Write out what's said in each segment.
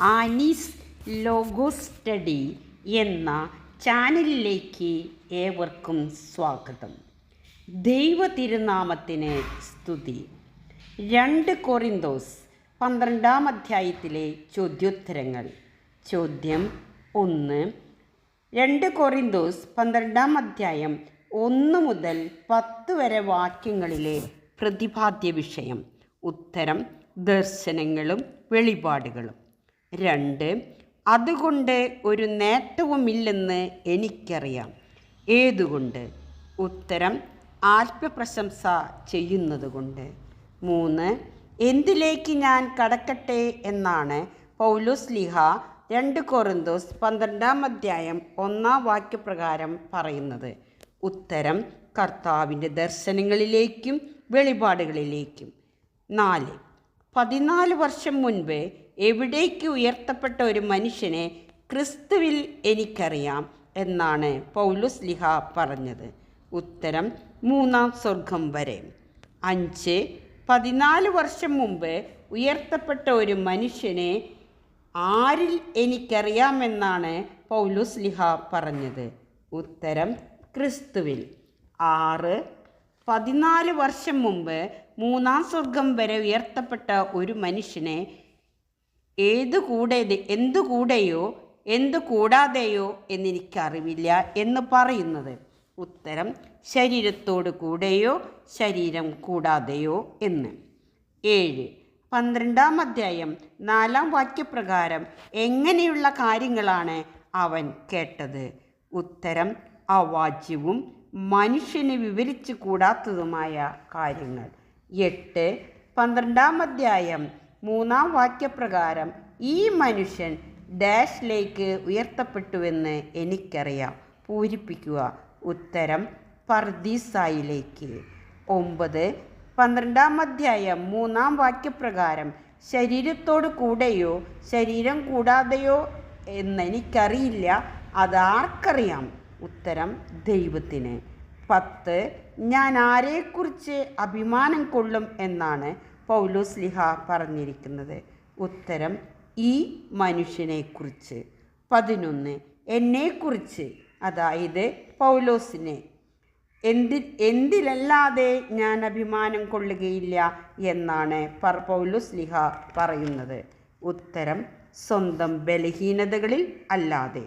Annie's logo study എന്ന ചാനലിലേക്ക് ഏവർക്കും സ്വാഗതം. ദൈവ തിരുനാമത്തിന് സ്തുതി. രണ്ട് കൊറിന്തോസ് പന്ത്രണ്ടാം അധ്യായത്തിലെ ചോദ്യോത്തരങ്ങൾ. ചോദ്യം ഒന്ന്. രണ്ട് കൊറിന്തോസ് പന്ത്രണ്ടാം അധ്യായം ഒന്ന് മുതൽ പത്ത് വരെ വാക്യങ്ങളിലെ പ്രതിപാദ്യ വിഷയം ഉത്തരം ദർശനങ്ങളും വെളിപാടുകളും. രണ്ട്. അതുകൊണ്ട് ഒരു നേട്ടവുമില്ലെന്ന് എനിക്കറിയാം. ഏതുകൊണ്ട്? ഉത്തരം ആത്മപ്രശംസ ചെയ്യുന്നതുകൊണ്ട്. മൂന്ന്. എന്തിലേക്ക് ഞാൻ കടക്കട്ടെ എന്നാണ് പൗലോസ് ലിഹ രണ്ട് കൊറിന്തോസ് പന്ത്രണ്ടാം അധ്യായം ഒന്നാം വാക്യപ്രകാരം പറയുന്നത്. ഉത്തരം കർത്താവിന്റെ ദർശനങ്ങളിലേക്കും വെളിപാടുകളിലേക്കും. നാല്. പതിനാല് വർഷം മുൻപ് എവിടേക്ക് ഉയർത്തപ്പെട്ട ഒരു മനുഷ്യനെ ക്രിസ്തുവിൽ എനിക്കറിയാം എന്നാണ് പൗലുസ് ലിഹ പറഞ്ഞത്. ഉത്തരം മൂന്നാം സ്വർഗം വരെ. അഞ്ച് പതിനാല് വർഷം മുമ്പ് ഉയർത്തപ്പെട്ട ഒരു മനുഷ്യനെ ആരിൽ എനിക്കറിയാമെന്നാണ് പൗലുസ് ലിഹ പറഞ്ഞത്. ഉത്തരം ക്രിസ്തുവിൽ. ആറ് പതിനാല് വർഷം മുമ്പ് മൂന്നാം സ്വർഗം വരെ ഉയർത്തപ്പെട്ട ഒരു മനുഷ്യനെ ഏതു കൂടെ എന്തു കൂടെയോ എന്തു കൂടാതെയോ എന്നെനിക്കറിവില്ല എന്ന് പറയുന്നത്. ഉത്തരം ശരീരത്തോട് കൂടെയോ ശരീരം കൂടാതെയോ എന്ന്. ഏഴ് പന്ത്രണ്ടാം അധ്യായം നാലാം വാക്യപ്രകാരം എങ്ങനെയുള്ള കാര്യങ്ങളാണ് അവൻ കേട്ടത്? ഉത്തരം അവാച്യവും മനുഷ്യന് വിവരിച്ചു കൂടാത്തതുമായ കാര്യങ്ങൾ. എട്ട് പന്ത്രണ്ടാം അധ്യായം മൂന്നാം വാക്യപ്രകാരം ഈ മനുഷ്യൻ ഡാഷിലേക്ക് ഉയർത്തപ്പെട്ടുവെന്ന് എനിക്കറിയാം. പൂരിപ്പിക്കുക. ഉത്തരം പർദീസായിലേക്ക്. ഒമ്പത് പന്ത്രണ്ടാം അധ്യായം മൂന്നാം വാക്യപ്രകാരം ശരീരത്തോട് കൂടെയോ ശരീരം കൂടാതെയോ എന്നെനിക്കറിയില്ല. അതാർക്കറിയാം ഉത്തരം ദൈവത്തിന്. പത്ത് ഞാൻ ആരെക്കുറിച്ച് അഭിമാനം കൊള്ളും എന്നാണ് പൗലോസ് ലിഹ പറഞ്ഞിരിക്കുന്നത് ഉത്തരം ഈ മനുഷ്യനെക്കുറിച്ച് പതിനൊന്ന് എന്നെക്കുറിച്ച് അതായത് പൗലോസിനെ. എന്തി എന്തിലല്ലാതെ ഞാൻ അഭിമാനം കൊള്ളുകയില്ല എന്നാണ് പർ പൗലോസ് ലിഹ പറയുന്നത്. ഉത്തരം സ്വന്തം ബലഹീനതകളിൽ അല്ലാതെ.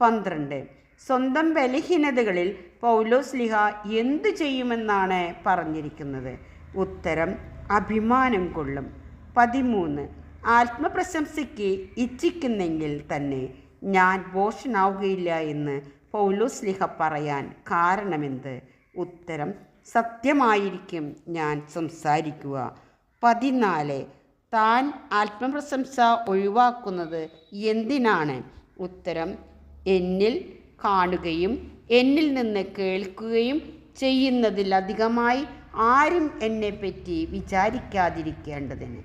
പന്ത്രണ്ട് സ്വന്തം ബലഹീനതകളിൽ പൗലോസ് ലിഹ എന്തു ചെയ്യുമെന്നാണ് പറഞ്ഞിരിക്കുന്നത്. ഉത്തരം അഭിമാനം കൊള്ളും. പതിമൂന്ന്. ആത്മപ്രശംസയ്ക്ക് ഇച്ഛിക്കുന്നെങ്കിൽ തന്നെ ഞാൻ ബോഷനാവുകയില്ല എന്ന് പൗലോസ് ലിഹ പറയാൻ കാരണമെന്ത്? ഉത്തരം സത്യമായിരിക്കും ഞാൻ സംസാരിക്കുക. പതിനാല്. താൻ ആത്മപ്രശംസ ഒഴിവാക്കുന്നത് എന്തിനാണ്? ഉത്തരം എന്നിൽ കാണുകയും എന്നിൽ നിന്ന് കേൾക്കുകയും ചെയ്യുന്നതിലധികമായി ആരും എന്നെപ്പറ്റി വിചാരിക്കാതിരിക്കേണ്ടതിന്.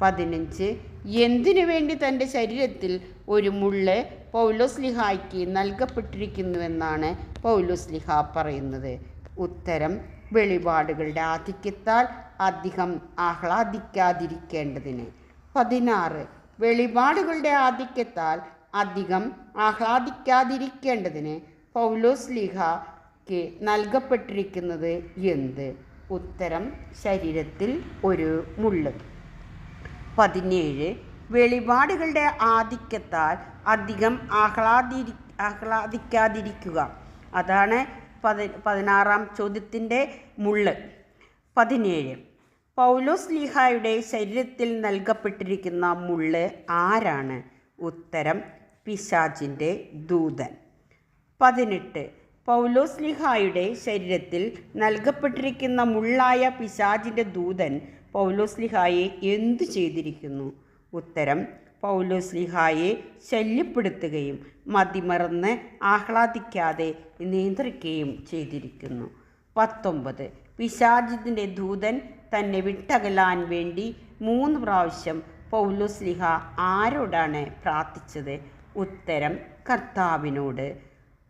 പതിനഞ്ച് എന്തിനു വേണ്ടി തന്റെ ശരീരത്തിൽ ഒരു മുള്ള് പൗലോസ് ലിഹായ്ക്ക് നൽകപ്പെട്ടിരിക്കുന്നുവെന്നാണ് പൗലോസ് ലിഹ പറയുന്നത്. ഉത്തരം വെളിപാടുകളുടെ ആധിക്യത്താൽ അധികം ആഹ്ലാദിക്കാതിരിക്കേണ്ടതിന്. പതിനാറ് വെളിപാടുകളുടെ ആധിക്യത്താൽ അധികം ആഹ്ലാദിക്കാതിരിക്കേണ്ടതിന് പൗലോസ് ലിഹയ്ക്ക് നൽകപ്പെട്ടിരിക്കുന്നത് എന്ത്? ഉത്തരം ശരീരത്തിൽ ഒരു മുള്ള്. പതിനേഴ്. വെളിപാടുകളുടെ ആധിക്യത്താൽ അധികം ആഹ്ലാദി ആഹ്ലാദിക്കാതിരിക്കുക. അതാണ് പതി പതിനാറാം ചോദ്യത്തിന്റെ മുള്ള്. പതിനേഴ്. പൗലോസ് ലീഹായുടെ ശരീരത്തിൽ നൽകപ്പെട്ടിരിക്കുന്ന മുള്ള് ആരാണ്? ഉത്തരം പിശാചിന്റെ ദൂതൻ. പതിനെട്ട്. പൗലോസ് ലിഹായുടെ ശരീരത്തിൽ നൽകപ്പെട്ടിരിക്കുന്ന മുള്ളായ പിശാജിന്റെ ദൂതൻ പൗലോസ് ലിഹായെ എന്തു ചെയ്തിരിക്കുന്നു? ഉത്തരം പൗലോസ് ലിഹായെ ശല്യപ്പെടുത്തുകയും മതിമറന്ന് ആഹ്ലാദിക്കാതെ നിയന്ത്രിക്കുകയും ചെയ്തിരിക്കുന്നു. പത്തൊമ്പത് പിശാജിന്റെ ദൂതൻ തന്നെ വിട്ടകലാൻ വേണ്ടി മൂന്ന് പ്രാവശ്യം പൗലോസ് ലിഹ ആരോടാണ് പ്രാർത്ഥിച്ചത്? ഉത്തരം കർത്താവിനോട്.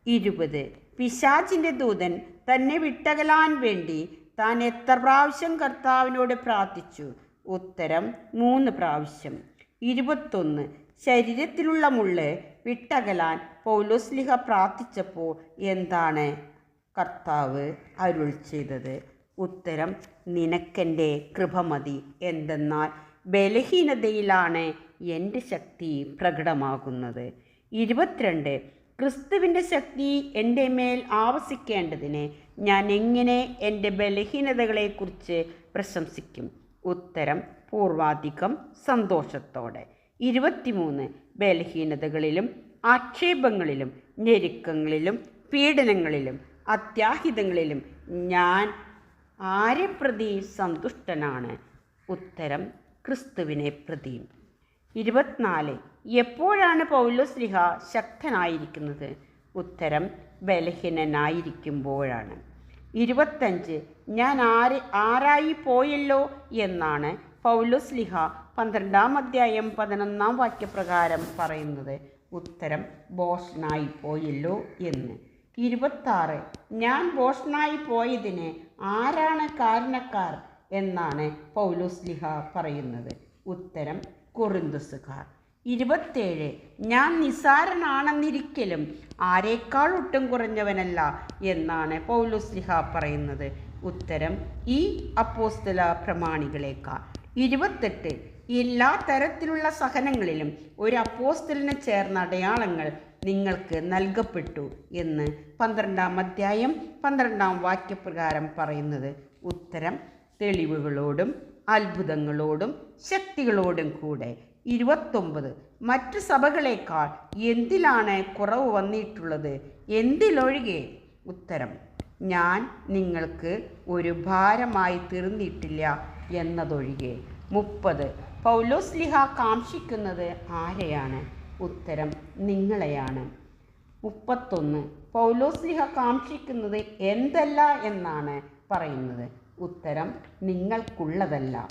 ഇരുപത് പിശാചിന്റെ ദൂതൻ തന്നെ വിട്ടകലാൻ വേണ്ടി താൻ എത്ര പ്രാവശ്യം കർത്താവിനോട് പ്രാർത്ഥിച്ചു? ഉത്തരം മൂന്ന് പ്രാവശ്യം. ഇരുപത്തൊന്ന്. ശരീരത്തിലുള്ള മുള്ള് വിട്ടകലാൻ പൗലോസ്ലിഹ പ്രാർത്ഥിച്ചപ്പോൾ എന്താണ് കർത്താവ് അരുൾ ചെയ്തത്? ഉത്തരം നിനക്കെന്റെ കൃപ മതി. എന്തെന്നാൽ ബലഹീനതയിലാണ് എന്റെ ശക്തി പ്രകടമാകുന്നത്. ഇരുപത്തിരണ്ട്. ക്രിസ്തുവിന്റെ ശക്തി എന്റെ മേൽ ആവസിക്കേണ്ടതിന് ഞാൻ എങ്ങനെ എന്റെ ബലഹീനതകളെക്കുറിച്ച് പ്രശംസിക്കും? ഉത്തരം പൂർവാധികം സന്തോഷത്തോടെ. ഇരുപത്തിമൂന്ന് ബലഹീനതകളിലും ആക്ഷേപങ്ങളിലും ഞെരുക്കങ്ങളിലും പീഡനങ്ങളിലും അത്യാഹിതങ്ങളിലും ഞാൻ ആരെ പ്രതി സന്തുഷ്ടനാണ്? ഉത്തരം ക്രിസ്തുവിനെ പ്രതി. ഇരുപത്തിനാല്. എപ്പോഴാണ് പൗലോസ്ലിഹ ശക്തനായിരിക്കുന്നത്? ഉത്തരം ബലഹീനനായിരിക്കുമ്പോഴാണ്. ഇരുപത്തഞ്ച് ഞാൻ ആര് ആരായി പോയല്ലോ എന്നാണ് പൗലോസ്ലിഹ പന്ത്രണ്ടാം അധ്യായം പതിനൊന്നാം വാക്യപ്രകാരം പറയുന്നത്. ഉത്തരം ബോഷനായി പോയല്ലോ എന്ന്. ഇരുപത്താറ് ഞാൻ ബോഷനായി പോയതിന് ആരാണ് കാരണക്കാർ എന്നാണ് പൗലോസ്ലിഹ പറയുന്നത്. ഉത്തരം കൊറിന്തുസുകാർ. ഇരുപത്തേഴ് ഞാൻ നിസാരനാണെന്നിരിക്കലും ആരേക്കാൾ ഒട്ടും കുറഞ്ഞവനല്ല എന്നാണ് പൗലുസ്ലിഹ പറയുന്നത്. ഉത്തരം ഈ അപ്പോസ്തല പ്രമാണികളേക്കാൾ. ഇരുപത്തെട്ട് എല്ലാ തരത്തിലുള്ള സഹനങ്ങളിലും ഒരു അപ്പോസ്തലിന് ചേർന്ന അടയാളങ്ങൾ നിങ്ങൾക്ക് നൽകപ്പെട്ടു എന്ന് പന്ത്രണ്ടാം അധ്യായം പന്ത്രണ്ടാം വാക്യപ്രകാരം പറയുന്നത്. ഉത്തരം തെളിവുകളോടും അത്ഭുതങ്ങളോടും ശക്തികളോടും കൂടെ. ഇരുപത്തൊമ്പത്. മറ്റു സഭകളേക്കാൾ എന്തിലാണ് കുറവ് വന്നിട്ടുള്ളത്? എന്തിലൊഴികെ? ഉത്തരം ഞാൻ നിങ്ങൾക്ക് ഒരു ഭാരമായി തീർന്നിട്ടില്ല എന്നതൊഴികെ. മുപ്പത്. പൗലോസ്ലിഹ കാംക്ഷിക്കുന്നത് ആരെയാണ്? ഉത്തരം നിങ്ങളെയാണ്. മുപ്പത്തൊന്ന്. പൗലോസ്ലിഹ കാംക്ഷിക്കുന്നത് എന്തല്ല എന്നാണ് പറയുന്നത്. ഉത്തരം നിങ്ങൾക്കുള്ളതല്ല.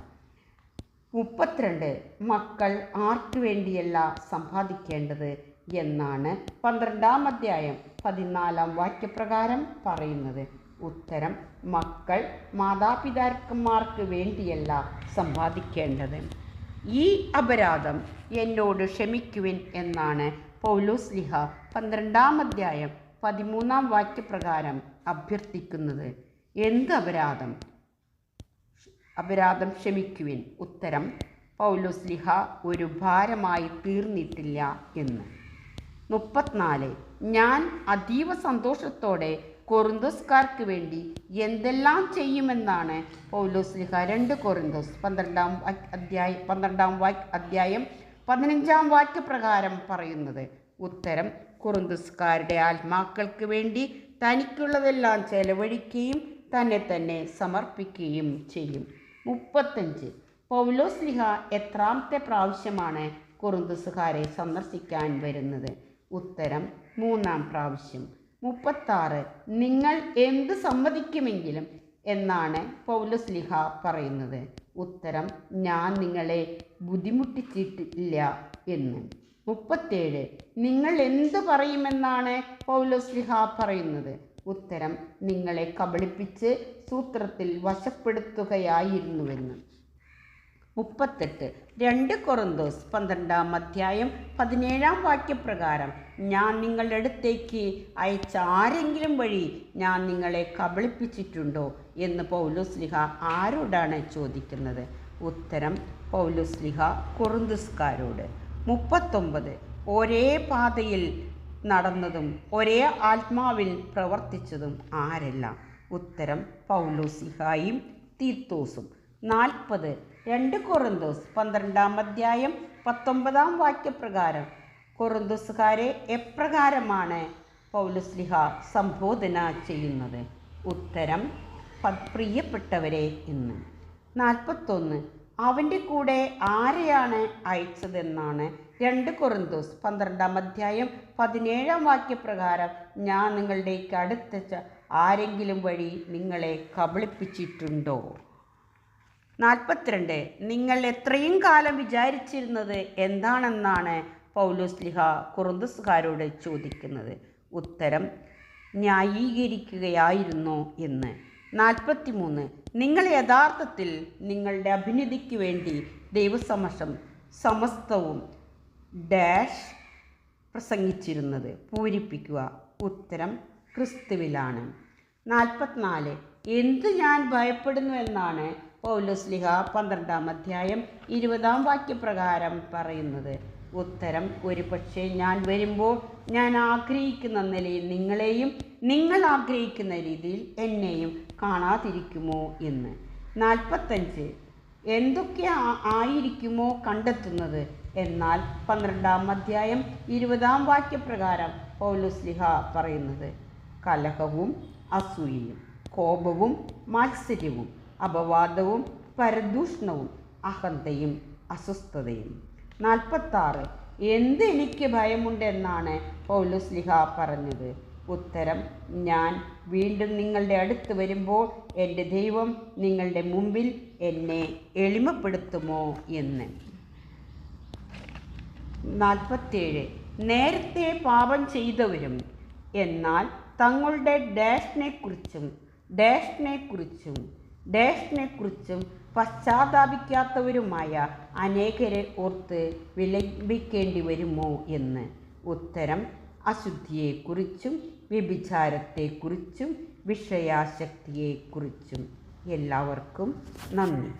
മുപ്പത്തിരണ്ട് മക്കൾ ആർക്കു വേണ്ടിയല്ല സമ്പാദിക്കേണ്ടത് എന്നാണ് പന്ത്രണ്ടാം അധ്യായം പതിനാലാം വാക്യപ്രകാരം പറയുന്നത്. ഉത്തരം മക്കൾ മാതാപിതാക്കന്മാർക്ക് വേണ്ടിയല്ല സമ്പാദിക്കേണ്ടത്. ഈ അപരാധം എന്നോട് ക്ഷമിക്കുവിൻ എന്നാണ് പൗലോസ് ലിഹ പന്ത്രണ്ടാം അധ്യായം പതിമൂന്നാം വാക്യപ്രകാരം അഭ്യർത്ഥിക്കുന്നത്. എന്ത് അപരാധം? അപരാധം ക്ഷമിക്കുവിൻ. ഉത്തരം പൗലോസ്ലിഹ ഒരു ഭാരമായി തീർന്നിട്ടില്ല എന്ന്. മുപ്പത്തിനാല് ഞാൻ അതീവ സന്തോഷത്തോടെ കൊറിന്തോസ്കാർക്ക് വേണ്ടി എന്തെല്ലാം ചെയ്യുമെന്നാണ് പൗലോസ്ലിഹ രണ്ട് കൊറിന്തോസ് പന്ത്രണ്ടാം വാക്യ- അധ്യായം പന്ത്രണ്ടാം വാക്ക് അധ്യായം പതിനഞ്ചാം വാക്യപ്രകാരം പറയുന്നത്. ഉത്തരം കുറുന്തസ്കാരുടെ ആത്മാക്കൾക്ക് വേണ്ടി തനിക്കുള്ളതെല്ലാം ചെലവഴിക്കുകയും തന്നെ തന്നെ സമർപ്പിക്കുകയും ചെയ്യും. മുപ്പത്തഞ്ച്. പൗലോസ്ലിഹ എത്രാമത്തെ പ്രാവശ്യമാണ് കുറുന്തസുകാരെ സന്ദർശിക്കാൻ വരുന്നത്? ഉത്തരം മൂന്നാം പ്രാവശ്യം. മുപ്പത്താറ്. നിങ്ങൾ എന്ത് സമ്മതിക്കുമെങ്കിലും എന്നാണ് പൗലോസ്ലിഹ പറയുന്നത്. ഉത്തരം ഞാൻ നിങ്ങളെ ബുദ്ധിമുട്ടിച്ചിട്ടില്ല എന്ന്. മുപ്പത്തേഴ്. നിങ്ങൾ എന്ത് പറയുമെന്നാണ് പൗലോസ്ലിഹ പറയുന്നത്? ഉത്തരം നിങ്ങളെ കബളിപ്പിച്ച് സൂത്രത്തിൽ വശപ്പെടുത്തുകയായിരുന്നുവെന്ന്. മുപ്പത്തെട്ട്. രണ്ട് കൊറന്തോസ് പന്ത്രണ്ടാം അധ്യായം പതിനേഴാം വാക്യപ്രകാരം ഞാൻ നിങ്ങളുടെ അടുത്തേക്ക് അയച്ച ആരെങ്കിലും വഴി ഞാൻ നിങ്ങളെ കബളിപ്പിച്ചിട്ടുണ്ടോ എന്ന് പൗലുസ്ലിഹ ആരോടാണ് ചോദിക്കുന്നത്? ഉത്തരം പൗലുസ്ലിഹ കൊറന്തുസ്കാരോട്. മുപ്പത്തൊമ്പത്. ഒരേ പാതയിൽ നടന്നതും ഒരേ ആത്മാവിൽ പ്രവർത്തിച്ചതും ആരെല്ലാം? ഉത്തരം പൗലോസിഹായും തീത്തോസും. നാൽപ്പത് രണ്ട് കൊറിന്തോസ് പന്ത്രണ്ടാം അധ്യായം പത്തൊമ്പതാം വാക്യപ്രകാരം. കൊറിന്തോസുകാരെ എപ്രകാരമാണ് പൗലുസ്ലിഹ സംബോധന ചെയ്യുന്നത്? ഉത്തരം പ്രിയപ്പെട്ടവരെ എന്ന്. നാൽപ്പത്തൊന്ന് അവന്റെ കൂടെ ആരെയാണ് അയച്ചതെന്നാണ് രണ്ട് കൊറിന്തോസ് പന്ത്രണ്ടാം അധ്യായം പതിനേഴാം വാക്യപ്രകാരം ഞാൻ നിങ്ങളുടെ അടുത്തച്ച ആരെങ്കിലും വഴി നിങ്ങളെ കബളിപ്പിച്ചിട്ടുണ്ടോ? നാൽപ്പത്തിരണ്ട് നിങ്ങൾ എത്രയും കാലം വിചാരിച്ചിരുന്നത് എന്താണെന്നാണ് പൗലോസ് ലിഹ കുറുന്തസുകാരോട് ചോദിക്കുന്നത്? ഉത്തരം ന്യായീകരിക്കുകയായിരുന്നു എന്ന്. നാൽപ്പത്തിമൂന്ന് നിങ്ങൾ യഥാർത്ഥത്തിൽ നിങ്ങളുടെ അഭിനതിക്ക് വേണ്ടി ദൈവസമക്ഷം സമസ്തവും ഡാഷ് പ്രസംഗിച്ചിരുന്നത്. പൂരിപ്പിക്കുക. ഉത്തരം ക്രിസ്തുവിലാണ്. നാൽപ്പത്തിനാല്. എന്ത് ഞാൻ ഭയപ്പെടുന്നു എന്നാണ് പൗലോസ്ലിഹ പന്ത്രണ്ടാം അധ്യായം ഇരുപതാം വാക്യപ്രകാരം പറയുന്നത്. ഉത്തരം ഒരു പക്ഷേ ഞാൻ വരുമ്പോൾ ഞാൻ ആഗ്രഹിക്കുന്ന നിലയിൽ നിങ്ങളെയും നിങ്ങൾ ആഗ്രഹിക്കുന്ന രീതിയിൽ എന്നെയും കാണാതിരിക്കുമോ എന്ന്. നാൽപ്പത്തഞ്ച്. എന്തൊക്കെ ആയിരിക്കുമോ കണ്ടെത്തുന്നത്? എന്നാൽ പന്ത്രണ്ടാം അധ്യായം ഇരുപതാം വാക്യപ്രകാരം പൗലുസ്ലിഹ പറയുന്നത് കലഹവും അസൂയയും കോപവും മാത്സര്യവും അപവാദവും പരദൂഷണവും അഹന്തയും അസ്വസ്ഥതയും. നാൽപ്പത്താറ് എന്ത് എനിക്ക് ഭയമുണ്ടെന്നാണ് പൗലുസ്ലിഹ പറഞ്ഞത്? ഉത്തരം ഞാൻ വീണ്ടും നിങ്ങളുടെ അടുത്ത് വരുമ്പോൾ എന്റെ ദൈവം നിങ്ങളുടെ മുമ്പിൽ എന്നെ എളിമപ്പെടുത്തുമോ? എന്ന്. നാൽപ്പത്തേഴ് നേരത്തെ പാപം ചെയ്തവരും എന്നാൽ തങ്ങളുടെ ഡാഷിനെക്കുറിച്ചും ഡാഷിനെക്കുറിച്ചും ഡാഷിനെക്കുറിച്ചും പശ്ചാത്താപിക്കാത്തവരുമായ അനേകരെ ഓർത്ത് വിലപിക്കേണ്ടി വരുമോ എന്ന്. ഉത്തരം അശുദ്ധിയെക്കുറിച്ചും വ്യഭിചാരത്തെക്കുറിച്ചും വിഷയാശക്തിയെക്കുറിച്ചും എല്ലാവർക്കും നന്ദി.